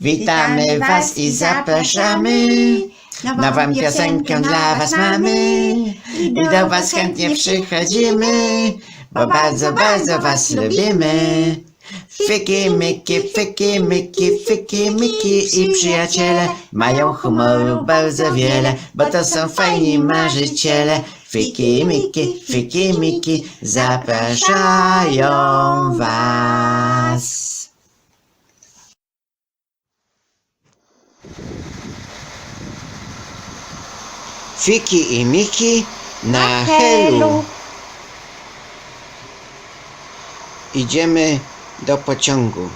Witamy Was i zapraszamy. Nową piosenkę dla Was mamy. I do Was chętnie przychodzimy, bo bardzo, bardzo Was lubimy. Fiki, miki, fiki, miki, fiki, miki i przyjaciele mają humoru bardzo wiele, bo to są fajni marzyciele. Fiki, miki, fiki, miki zapraszają Was. Fiki i Miki na Helu. Idziemy do pociągu.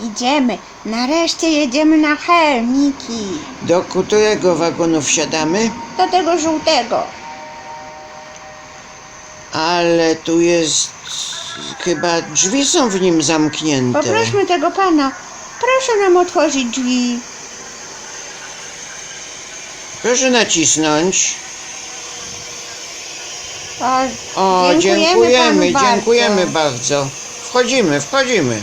Idziemy. Nareszcie jedziemy na Hel, Miki. Do którego wagonu wsiadamy? Do tego żółtego. Ale tu jest... Chyba drzwi są w nim zamknięte. Poprośmy tego pana. Proszę nam otworzyć drzwi. Proszę nacisnąć. O, O, Dziękujemy dziękujemy, panu dziękujemy bardzo. bardzo. Wchodzimy, wchodzimy.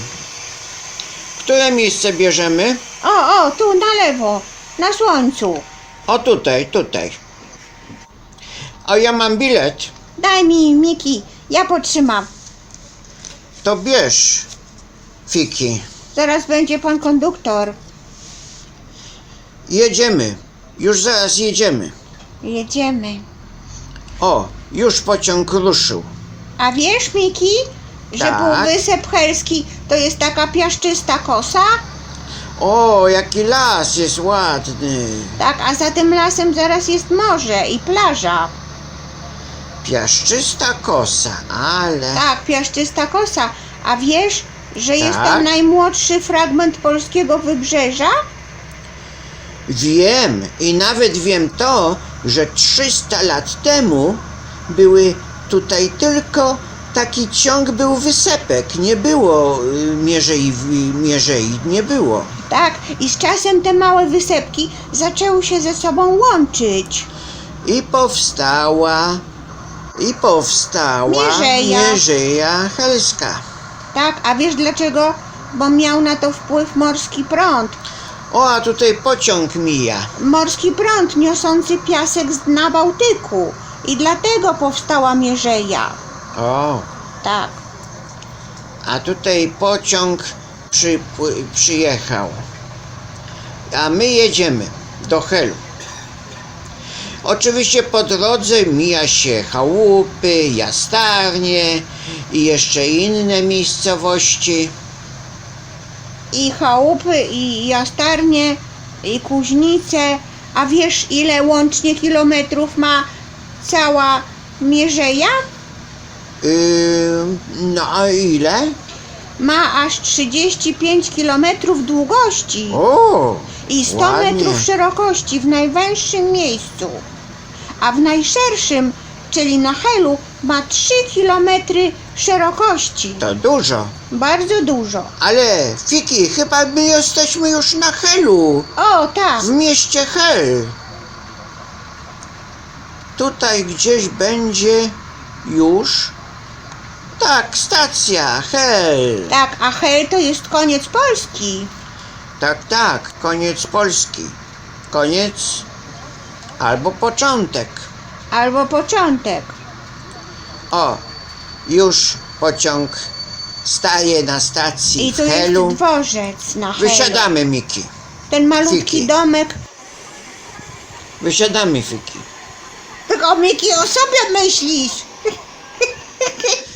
Które miejsce bierzemy? o, o, tu na lewo. Na słońcu. O tutaj, tutaj. A ja mam bilet. Daj mi, Miki. Ja potrzymam. To bierz, Fiki. Zaraz będzie pan konduktor. Jedziemy. Już zaraz jedziemy. Jedziemy. O, już pociąg ruszył. A wiesz, Miki, że Tak. Półwysep Helski to jest taka piaszczysta kosa? O, jaki las jest ładny. Tak, a za tym lasem zaraz jest morze i plaża. Piaszczysta kosa, ale... Tak, piaszczysta kosa. A wiesz, że jest Tak. tam najmłodszy fragment polskiego wybrzeża? Wiem i nawet wiem to, że 300 lat temu były tutaj tylko taki ciąg był wysepek, nie było y, mierzei, mierzei, nie było. Tak, i z czasem te małe wysepki zaczęły się ze sobą łączyć. I powstała, i powstała Mierzeja. Mierzeja Helska. Tak, a wiesz dlaczego? Bo miał na to wpływ morski prąd. O, a tutaj pociąg mija. Morski prąd niosący piasek z dna Bałtyku. I dlatego powstała Mierzeja. O, Tak. a tutaj pociąg przy, przyjechał. A my jedziemy do Helu. Oczywiście po drodze mija się chałupy, jastarnie i jeszcze inne miejscowości. I chałupy, i jastarnie, i kuźnice. A wiesz, ile łącznie kilometrów ma cała Mierzeja? Yy, no a ile? Ma aż 35 kilometrów długości O, i 100 ładnie. metrów szerokości w najwęższym miejscu. A w najszerszym, czyli na Helu, ma 3 kilometry szerokości. to dużo. Bardzo dużo. Ale Fiki, chyba my jesteśmy już na Helu. O, tak. W mieście Hel. Tutaj gdzieś będzie już. Tak, stacja Hel. Tak, a Hel to jest koniec Polski. Tak, tak, koniec Polski. Koniec albo początek. Albo początek. O, już pociąg staje na stacji I w tu jest Helu. dworzec na Helu. Wysiadamy, Miki. Ten malutki Fiki. domek. Wysiadamy, Fiki. Tylko Miki o sobie myślisz.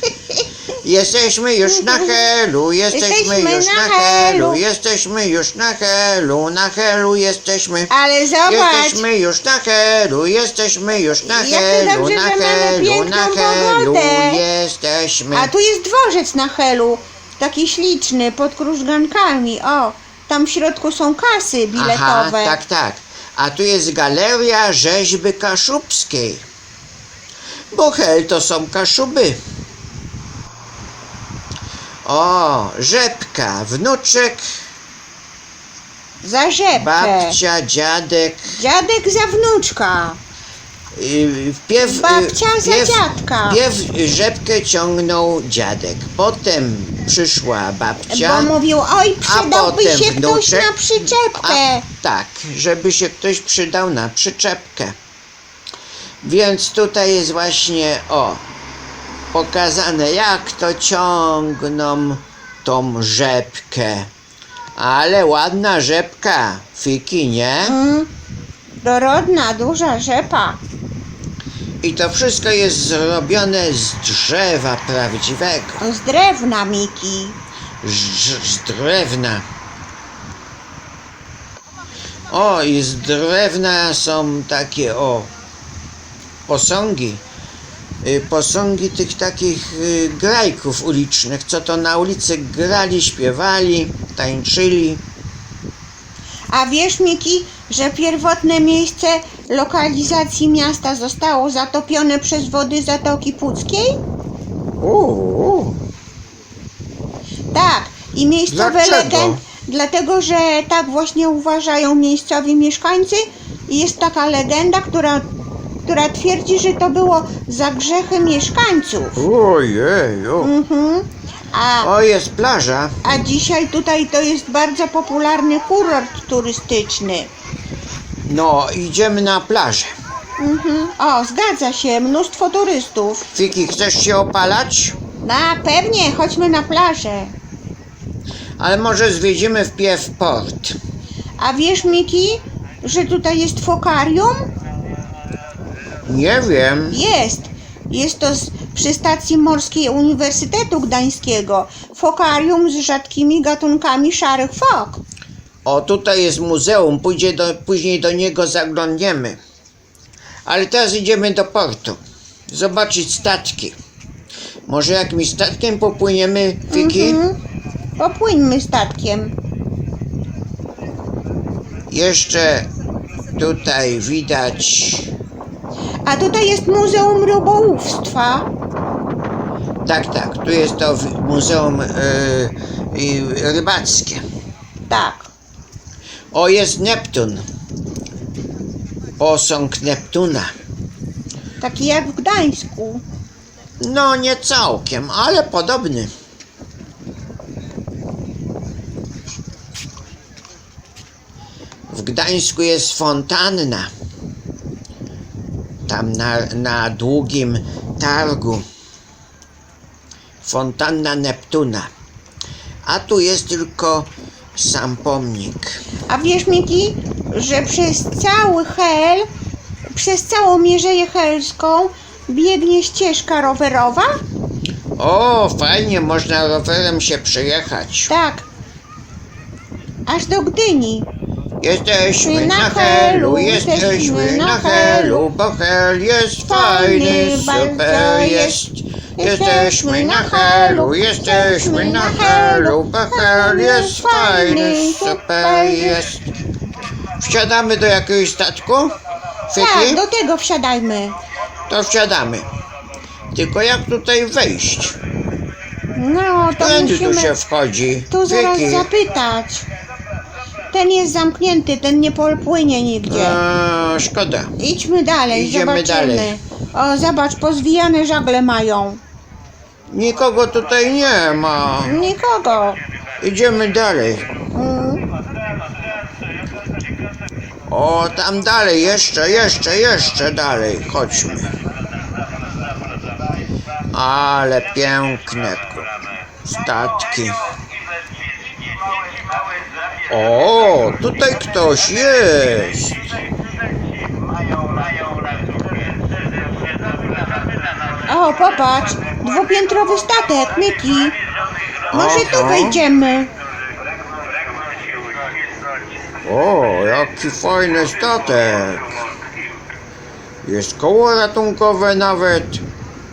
Jesteśmy już na Helu, jesteśmy, Jesteśmy już na na, Helu. Helu, jesteśmy już na Helu, na Helu jesteśmy. Ale zobacz. Jesteśmy już na Helu, jesteśmy już na Jak to Helu, dobrze, na że mamy Helu, piękną na Helu, pogodę. jesteśmy. A tu jest dworzec na Helu. Taki śliczny, pod krużgankami. O, tam w środku są kasy biletowe. Aha, tak, tak. A tu jest galeria rzeźby kaszubskiej. Bo Hel to są kaszuby. O, rzepka, wnuczek, Za rzepkę. babcia, dziadek. Dziadek za wnuczka. y, wpierw, y, Babcia za wpierw, dziadka. wpierw rzepkę ciągnął dziadek, potem przyszła babcia. Bo mówił, oj, przydałby potem się ktoś wnuczek, na przyczepkę. A, tak, żeby się ktoś przydał na przyczepkę. Więc tutaj jest właśnie o pokazane jak to ciągną tą rzepkę. Ale ładna rzepka, Fiki, nie? Mm, dorodna, duża rzepa. I to wszystko jest zrobione z drzewa prawdziwego, Z drewna, Miki. z, z drewna. O, i z drewna są takie o posągi. Y, Posągi tych takich y, grajków ulicznych, co to na ulicy grali, śpiewali, tańczyli. A wiesz, Miki, że pierwotne miejsce lokalizacji miasta zostało zatopione przez wody Zatoki Puckiej? Uuu, Tak, i miejscowe Dlaczego? legend, dlatego że tak właśnie uważają miejscowi mieszkańcy jest taka legenda, która, która twierdzi, że to było za grzechy mieszkańców. ojeju. Mhm. A, O, jest plaża. a dzisiaj tutaj to jest bardzo popularny kurort turystyczny. No, idziemy na plażę. Mhm. O, zgadza się, mnóstwo turystów. Fiki, chcesz się opalać? Na pewnie, chodźmy na plażę. Ale może zwiedzimy wpierw port. A wiesz, Miki, że tutaj jest fokarium? Nie wiem. Jest. Jest to z, przy stacji morskiej Uniwersytetu Gdańskiego. Fokarium z rzadkimi gatunkami szarych fok. O, tutaj jest muzeum, Pójdzie do, później do niego zaglądniemy. Ale teraz idziemy do portu. Zobaczyć statki. Może jakimś statkiem popłyniemy, Fiki? Mhm. Popłyńmy statkiem. Jeszcze tutaj widać... A tutaj jest Muzeum Rybołówstwa. Tak, tak, tu jest to muzeum y, y, rybackie. Tak. O, jest Neptun. Posąg Neptuna. Taki jak w Gdańsku. No, nie całkiem, ale podobny. W Gdańsku jest fontanna. Na, na długim targu. Fontanna Neptuna. A tu jest tylko sam pomnik. A wiesz, Miki, że przez cały Hel, przez całą Mierzeję Helską biegnie ścieżka rowerowa? O, fajnie, można rowerem się przejechać. Tak. Aż do Gdyni. Jesteśmy Na Helu, jesteśmy na Helu, bo Hel jest fajny, super jest. Jesteśmy na Helu, jesteśmy na Helu, bo Hel jest fajny, super jest. Wsiadamy do jakiegoś statku? Tak, do tego wsiadajmy. To wsiadamy. Tylko jak tutaj wejść? No, to Tędy tu musimy się wchodzi. tu zaraz zapytać. Ten jest zamknięty, ten nie popłynie nigdzie. A, szkoda. Idźmy dalej, Idziemy zobaczymy. dalej. O, zobacz, pozwijane żagle mają. Nikogo tutaj nie ma. Nikogo. Idziemy dalej. Mm. O, tam dalej, jeszcze, jeszcze, jeszcze dalej. Chodźmy. Ale piękne ku- statki. O, tutaj ktoś jest. O, popatrz, dwupiętrowy statek, Miki. Może tu wejdziemy. O, jaki fajny statek. Jest koło ratunkowe nawet.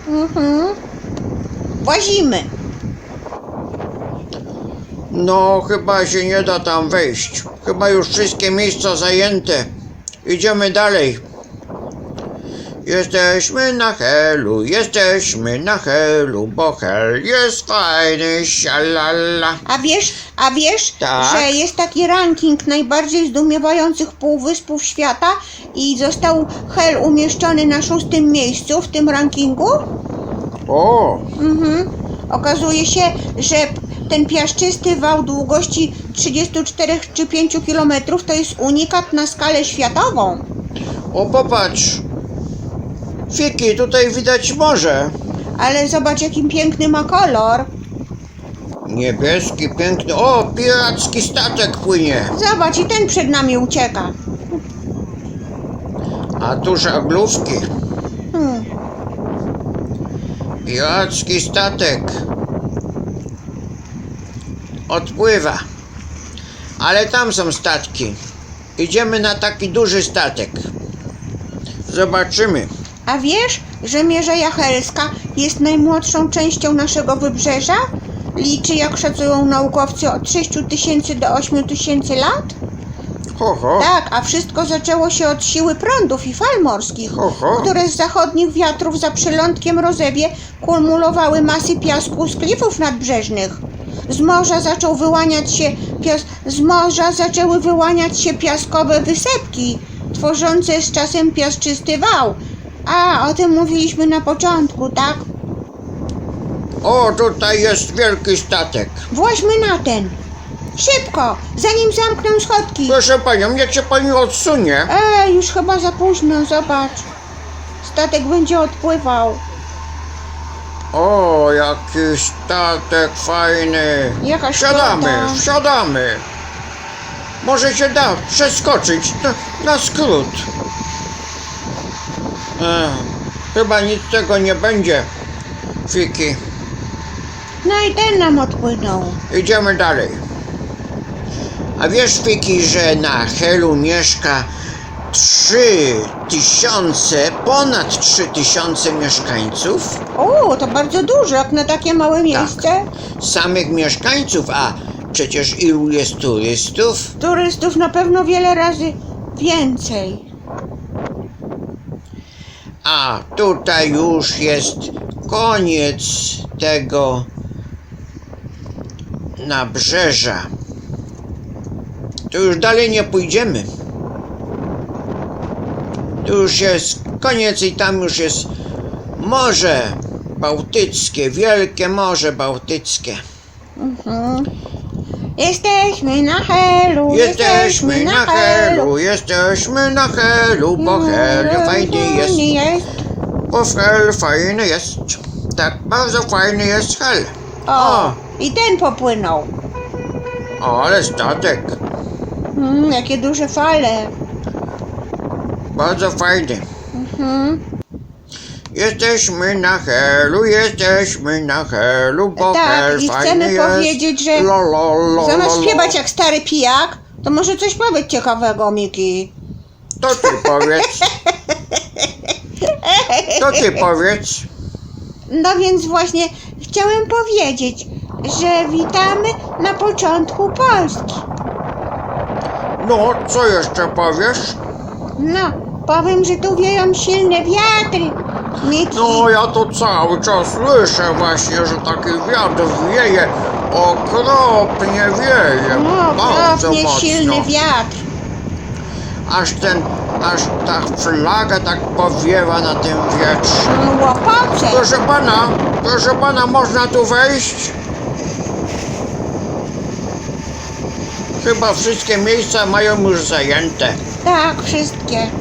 Mhm. Włazimy. No, chyba się nie da tam wejść. Chyba już wszystkie miejsca zajęte. Idziemy dalej. Jesteśmy na Helu, jesteśmy na Helu, bo Hel jest fajny, sialala. A wiesz, a wiesz, Tak. że jest taki ranking najbardziej zdumiewających półwyspów świata i został Hel umieszczony na szóstym miejscu w tym rankingu? O, Mhm. Okazuje się, że ten piaszczysty wał długości 34 czy 5 km to jest unikat na skalę światową. o popatrz. Fiki, tutaj widać morze. Ale zobacz, jaki piękny ma kolor. Niebieski, piękny. O, piracki statek płynie. Zobacz, i ten przed nami ucieka. A tu żaglówki. Hmm. Piracki statek. Odpływa. Ale tam są statki. Idziemy na taki duży statek. Zobaczymy. A wiesz, że Mierzeja Helska jest najmłodszą częścią naszego wybrzeża? Liczy, jak szacują naukowcy, od 6 tysięcy do 8 tysięcy lat? Ho, ho. Tak, a wszystko zaczęło się od siły prądów i fal morskich, Oho. które z zachodnich wiatrów za przylądkiem Rozewie kumulowały masy piasku z klifów nadbrzeżnych. Z morza zaczął wyłaniać się pias... z morza zaczęły wyłaniać się piaskowe wysepki, tworzące z czasem piaszczysty wał. A, o tym mówiliśmy na początku, tak? O, tutaj jest wielki statek. Właźmy na ten. Szybko, zanim zamkną schodki. Proszę panią, niech się pani odsunie. Ej, już chyba za późno, zobacz. Statek będzie odpływał. O, jaki statek fajny. Jaka Wsiadamy, wsiadamy. Może się da przeskoczyć na, na skrót. Ech, chyba nic z tego nie będzie, Fiki. No i ten nam odpłynął. Idziemy dalej. A wiesz, Fiki, że na Helu mieszka trzy tysiące, ponad trzy tysiące mieszkańców? O, to bardzo dużo, jak na takie małe miejsce. Samych mieszkańców, a przecież ilu jest turystów? Turystów na pewno wiele razy więcej. A tutaj już jest koniec tego nabrzeża. Tu już dalej nie pójdziemy. Tu już jest koniec i tam już jest Morze Bałtyckie, wielkie Morze Bałtyckie. Mhm. Jesteśmy na Helu, Jesteśmy na Helu, jesteśmy na Helu, bo Hel fajny jest. jest. Bo Hel fajny jest. Tak, bardzo fajny jest Hel. O, O. i ten popłynął. O, ale statek. Mm, jakie duże fale. Bardzo fajny. Mhm. Jesteśmy na Helu, jesteśmy na Helu, bo Tak, Hel i fajny chcemy jest. powiedzieć, że Lo, lo, lo, Zamiast lo, lo. śpiewać jak stary pijak, to może coś powiedz ciekawego, Miki. To ty powiedz. To ty powiedz. No więc właśnie chciałem powiedzieć, że witamy na początku Polski. No, co jeszcze powiesz? No, powiem, że tu wieją silne wiatry. Miki, No, ja to cały czas słyszę właśnie, że taki wiatr wieje, okropnie wieje, no, bardzo okropnie mocno. silny wiatr. Aż ten, aż ta flaga tak powiewa na tym wietrze. No, Łopoce. Proszę pana, proszę pana, można tu wejść? Chyba wszystkie miejsca mają już zajęte. Tak, wszystkie.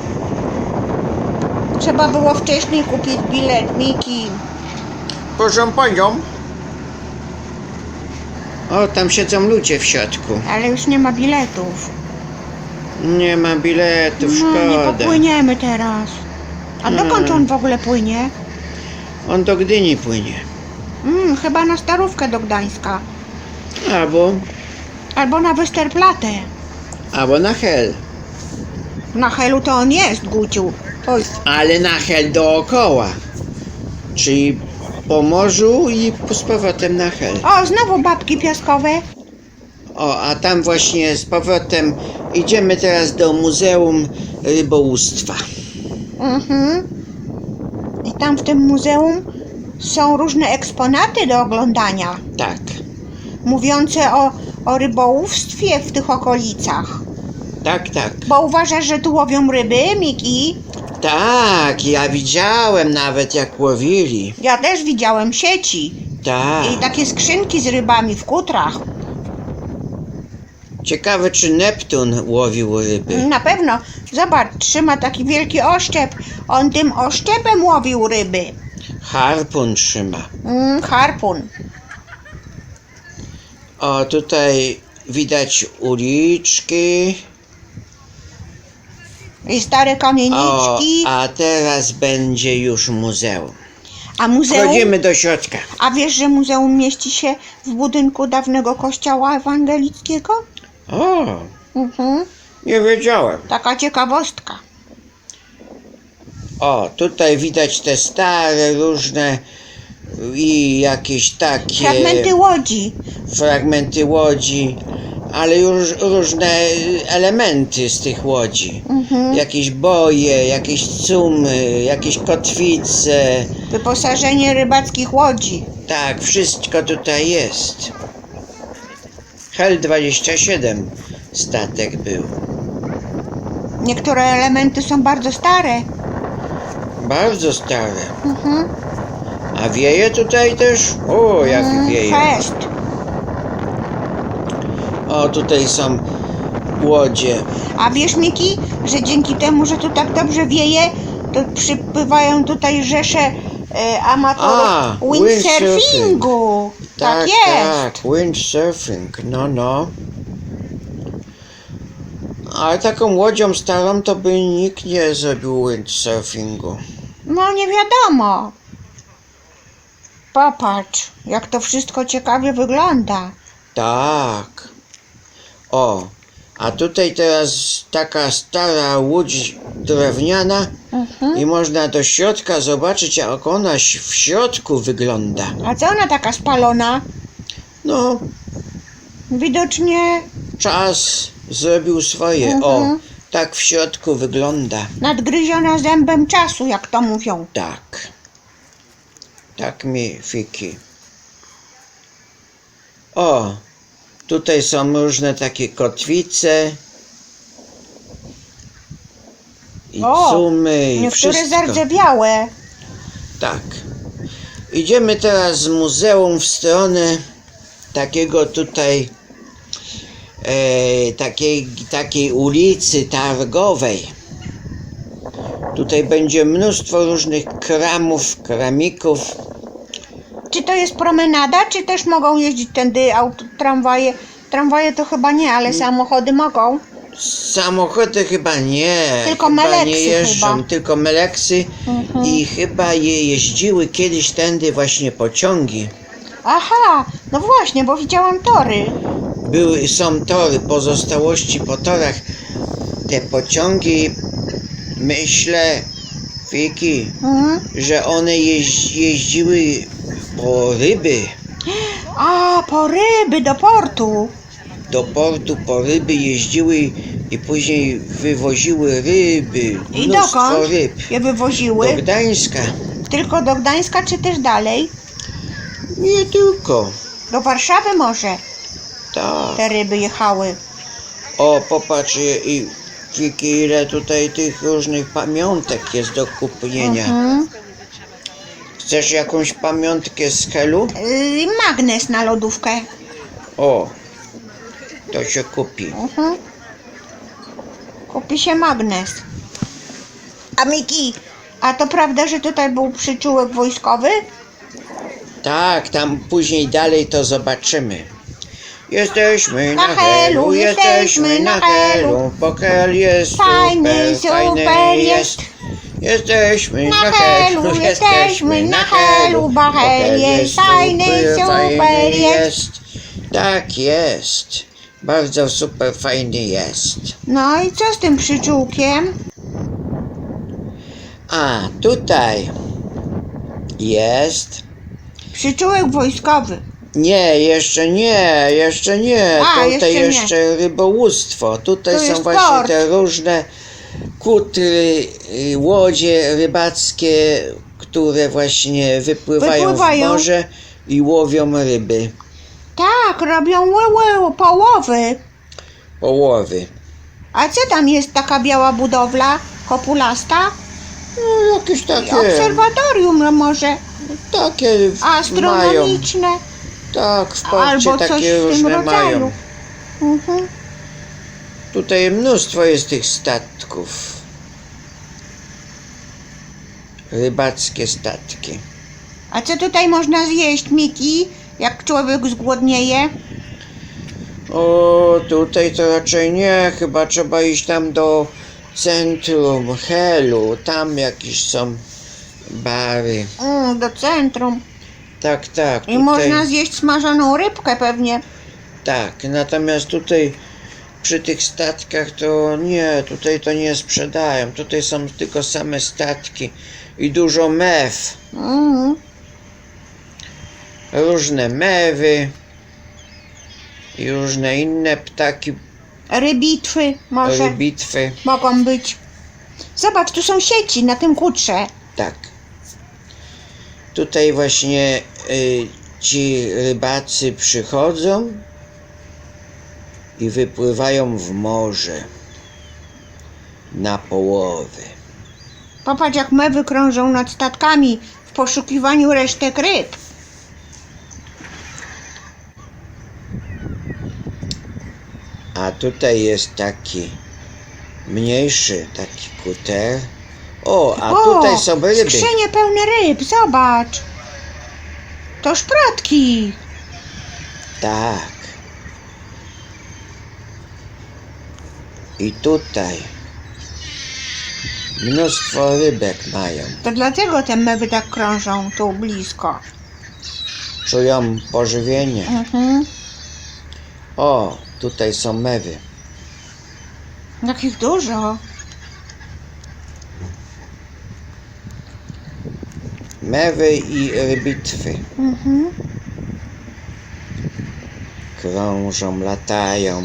Trzeba było wcześniej kupić bilet, Miki. Proszę panią. O, tam siedzą ludzie w środku. Ale już nie ma biletów. Nie ma biletów, No, nie szkoda. popłyniemy teraz. A dokąd Hmm. on w ogóle płynie? On do Gdyni płynie. Mm, chyba na Starówkę do Gdańska. Albo, Albo na Westerplatte. albo na Hel. Na Helu to on jest, Guciu. Oj, Ale na Hel dookoła. Czyli po morzu i z powrotem na Hel. O, znowu babki piaskowe. O, a tam właśnie z powrotem idziemy teraz do Muzeum Rybołówstwa. Mhm. tam w tym muzeum są różne eksponaty do oglądania, Tak, mówiące o, o rybołówstwie w tych okolicach. tak, tak. Bo uważasz, że tu łowią ryby, Miki? Tak, ja widziałem nawet jak łowili. Ja też widziałem sieci Tak. i takie skrzynki z rybami w kutrach. Ciekawe, czy Neptun łowił ryby. Na pewno, zobacz, trzyma taki wielki oszczep. On tym oszczepem łowił ryby. Harpun trzyma. Mm, harpun. O, tutaj widać uliczki. I stare O, kamieniczki. a teraz będzie już muzeum. A muzeum. Wchodzimy do środka. A wiesz, że muzeum mieści się w budynku dawnego kościoła ewangelickiego? O, Mhm. nie wiedziałem. Taka ciekawostka. O, tutaj widać te stare, różne i jakieś takie Fragmenty łodzi. fragmenty łodzi, ale już różne elementy z tych łodzi. Mhm. Jakieś boje, jakieś cumy, jakieś kotwice. Wyposażenie rybackich łodzi. Tak, wszystko tutaj jest. Hel 27 statek był. Niektóre elementy są bardzo stare. Bardzo stare. Mhm. A wieje tutaj też? O, jak Mm, wieje. Fest. O, tutaj są łodzie. A wiesz, Miki, że dzięki temu, że tu tak dobrze wieje, to przypływają tutaj rzesze e, amatorów A, windsurfingu. Tak, jest. tak, windsurfing, no, no. Ale taką łodzią starą to by nikt nie zrobił windsurfingu. No nie wiadomo. Popatrz, jak to wszystko ciekawie wygląda. Tak. O, a tutaj teraz taka stara łódź drewniana Mhm. i można do środka zobaczyć, jak ona ś- w środku wygląda. A co ona taka spalona? No, Widocznie czas zrobił swoje. O, Mhm. tak w środku wygląda. nadgryziona zębem czasu, jak to mówią. Tak. Tak mi fiki. O, tutaj są różne takie kotwice. I O, cumy, i Niektóre wszystko. zardzewiałe. Tak. Idziemy teraz z muzeum w stronę takiego tutaj e, takiej, takiej ulicy targowej. Tutaj będzie mnóstwo różnych kramów, kramików. Czy to jest promenada, czy też mogą jeździć tędy auto, tramwaje? Tramwaje to chyba nie, ale samochody mogą. Samochody chyba nie. Tylko chyba nie meleksy jeżdżą, chyba. tylko meleksy Mhm. i chyba je jeździły kiedyś tędy właśnie pociągi. Aha, no właśnie, bo widziałam tory. Były, są tory, pozostałości po torach. Te pociągi, myślę, Fiki, Mhm. że one jeź, jeździły po ryby, A, po ryby do portu. do portu po ryby jeździły i później wywoziły ryby, I dokąd ryb. je wywoziły? Do Gdańska. Tylko do Gdańska, czy też dalej? Nie tylko. Do Warszawy może Tak. te ryby jechały. O, popatrz i- ile tutaj tych różnych pamiątek jest do kupienia. Mhm. Chcesz jakąś pamiątkę z Helu? Yy, magnes na lodówkę. O, to się kupi. Mhm. Kupi się magnes. A Miki, a to prawda, że tutaj był przyczółek wojskowy? Tak, tam później dalej to zobaczymy. Jesteśmy na, Na Helu, Helu, jesteśmy na Helu, bo Hel jest Fajny, super, fajny super jest. Jesteśmy Na na, Helu, Helu, jesteśmy na Helu, bo Hel jest fajny, super jest. Tak jest. Bardzo super fajny jest. No i co z tym przyczółkiem? A, tutaj jest. Przyczółek wojskowy. Nie, jeszcze nie, jeszcze nie. A, Tutaj jeszcze nie. jeszcze, rybołówstwo. Tutaj Tu są właśnie port. te różne kutry, y, łodzie rybackie, które właśnie wypływają, Wypływają. w morze i łowią ryby. Tak, robią łyły, połowy. Połowy. A co tam jest taka biała budowla? Kopulasta? No jakieś takie, Obserwatorium no może takie w- mają. astronomiczne. Tak, w porcie Albo coś takie w tym różne rodzaju. mają. Mhm. Tutaj mnóstwo jest tych statków. Rybackie statki. A co tutaj można zjeść, Miki? Jak człowiek zgłodnieje? O, tutaj to raczej nie, chyba trzeba iść tam do centrum Helu. Tam jakieś są bary. Mm, do centrum. Tak, tak. I Tutaj, można zjeść smażoną rybkę pewnie. Tak, natomiast tutaj przy tych statkach to nie, tutaj to nie sprzedają. Tutaj są tylko same statki i dużo mew. Mm. Różne mewy i różne inne ptaki, Rybitwy może rybitwy. mogą być. Zobacz, tu są sieci na tym kutrze. Tak. Tutaj właśnie y, ci rybacy przychodzą i wypływają w morze na połowy. Popatrz, jak mewy krążą nad statkami w poszukiwaniu resztek ryb. A tutaj jest taki mniejszy, taki kuter. O, a o, tutaj są ryby. skrzynie pełne ryb, zobacz. To szprotki. Tak. I tutaj mnóstwo rybek mają. To dlatego te mewy tak krążą tu blisko. Czują pożywienie. Mhm. O, tutaj są mewy. Jakich dużo. Mewy i rybitwy Mhm. krążą, latają.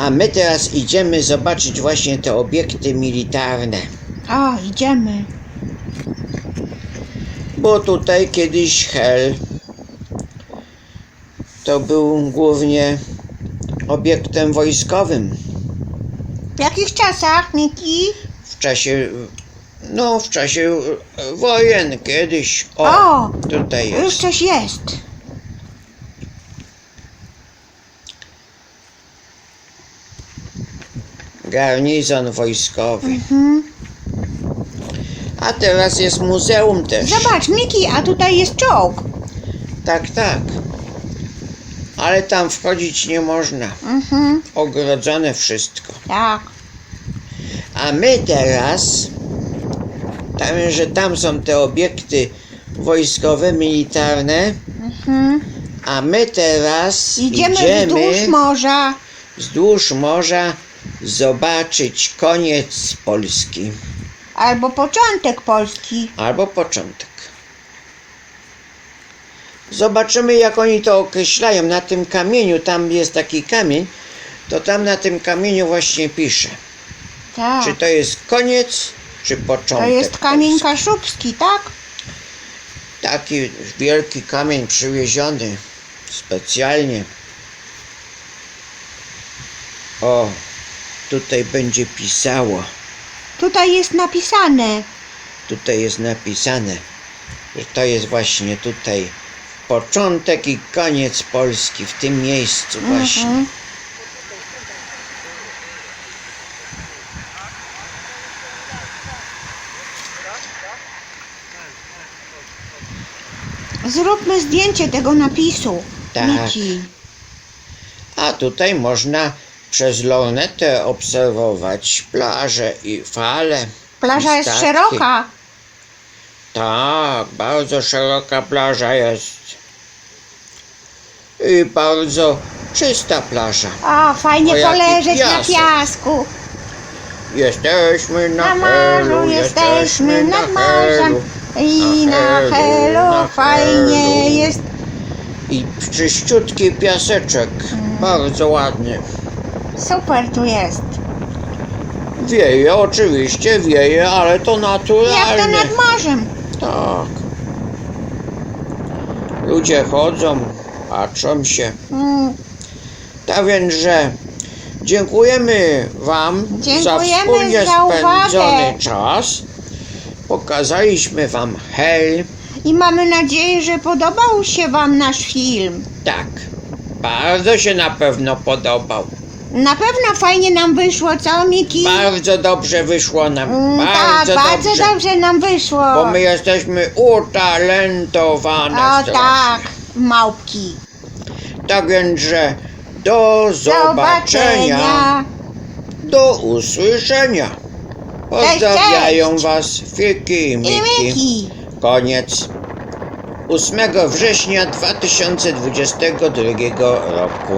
A my teraz idziemy zobaczyć właśnie te obiekty militarne. O, idziemy. Bo tutaj kiedyś Hel to był głównie obiektem wojskowym. W jakich czasach, Miki? W czasie, no w czasie wojen kiedyś. O, O, tutaj Już jest. coś jest. Garnizon wojskowy. Mhm. A teraz jest muzeum też. Zobacz, Miki, a tutaj jest czołg. Tak, tak. Ale tam wchodzić nie można. Mhm. Ogrodzone wszystko. Tak. A my teraz, tam, że tam są te obiekty wojskowe, militarne, Mhm. a my teraz Idziemy, idziemy wzdłuż morza. wzdłuż morza zobaczyć koniec Polski Albo początek Polski. albo początek. Zobaczymy, jak oni to określają. Na tym kamieniu, tam jest taki kamień, to tam na tym kamieniu właśnie pisze, Tak. czy to jest koniec, czy początek. To jest kamień Polski. kaszubski, tak? Taki wielki kamień przywieziony specjalnie. O, tutaj będzie pisało. Tutaj jest napisane. Tutaj jest napisane, że to jest właśnie tutaj początek i koniec Polski w tym miejscu właśnie. Mhm. Zróbmy zdjęcie tego napisu. Tak. Miki. A tutaj można przez lornetę obserwować plaże i fale. Plaża i jest statki. szeroka. Tak, bardzo szeroka plaża jest. I bardzo czysta plaża. O, fajnie O, jaki poleżeć na piasek. piasku. Jesteśmy na, Na helu, morzu jesteśmy nad morzem. I Na na helu, helu na fajnie helu. jest. I czyściutki piaseczek. Mm. Bardzo ładny. Super tu jest. Wieje, oczywiście wieje, ale to Jak to nad morzem. Tak. Ludzie chodzą, patrzą się. Mm, Tak więc, że dziękujemy Wam za Dziękujemy wspólnie za uwagę. spędzony czas. Pokazaliśmy Wam hel. I mamy nadzieję, że podobał się Wam nasz film. Tak, bardzo się na pewno podobał. Na pewno fajnie nam wyszło, co Miki? Bardzo dobrze wyszło nam. Mm, bardzo tak, bardzo dobrze. dobrze nam wyszło. Bo my jesteśmy utalentowane. O tak, małpki. Tak więc, że do zobaczenia, do usłyszenia. Pozdrawiają cześć. Was Fiki i I Miki. Miki. Koniec 8 września 2022 roku.